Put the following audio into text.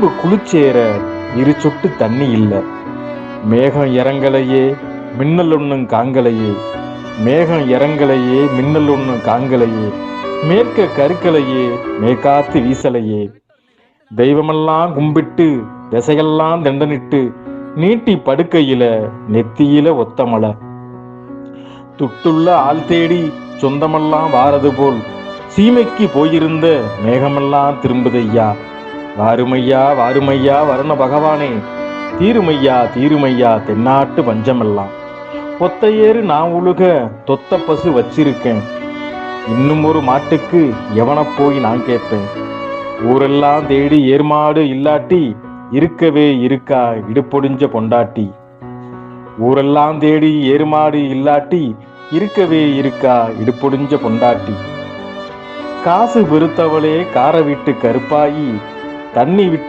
உடம்பு குளிச்சேற இரு சொட்டு தண்ணி இல்ல. மேகம் இறங்கலையே மின்னல் ஒண்ணும் காங்கலையே. மேகம் இறங்கலையே மின்னல் ஒண்ணும் காங்கலையே. மேற்க கருக்கலையே மேற்காத்து வீசலையே. தெய்வமெல்லாம் கும்பிட்டு திசையெல்லாம் தண்டனிட்டு நீட்டி படுக்கையில நெத்தியில ஒத்தமலை துட்டுள்ள ஆள் தேடி சொந்தமெல்லாம் வாரது போல் சீமைக்கு போயிருந்த மேகமெல்லாம் திரும்புதையா. வாருமையா வாருமையா வருண பகவானே. தீருமையா தீருமையா தென்னாட்டு பஞ்சமெல்லாம். ஒத்தையேறு நான் உழுக தொத்த பசு வச்சிருக்கேன். இன்னும் ஒரு மாட்டுக்கு எவனை போய் நான் கேட்பேன்? ஊரெல்லாம் தேடி ஏர்மாடு இல்லாட்டி இருக்கவே இருக்கா இடுப்பொடிஞ்ச பொண்டாட்டி? ஊரெல்லாம் தேடி ஏறுமாடு இல்லாட்டி இருக்கவே இருக்கா இடுப்பொடிஞ்ச பொண்டாட்டி? காசு வெறுத்தவளே கார விட்டு கருப்பாயி தண்ணி விட்டு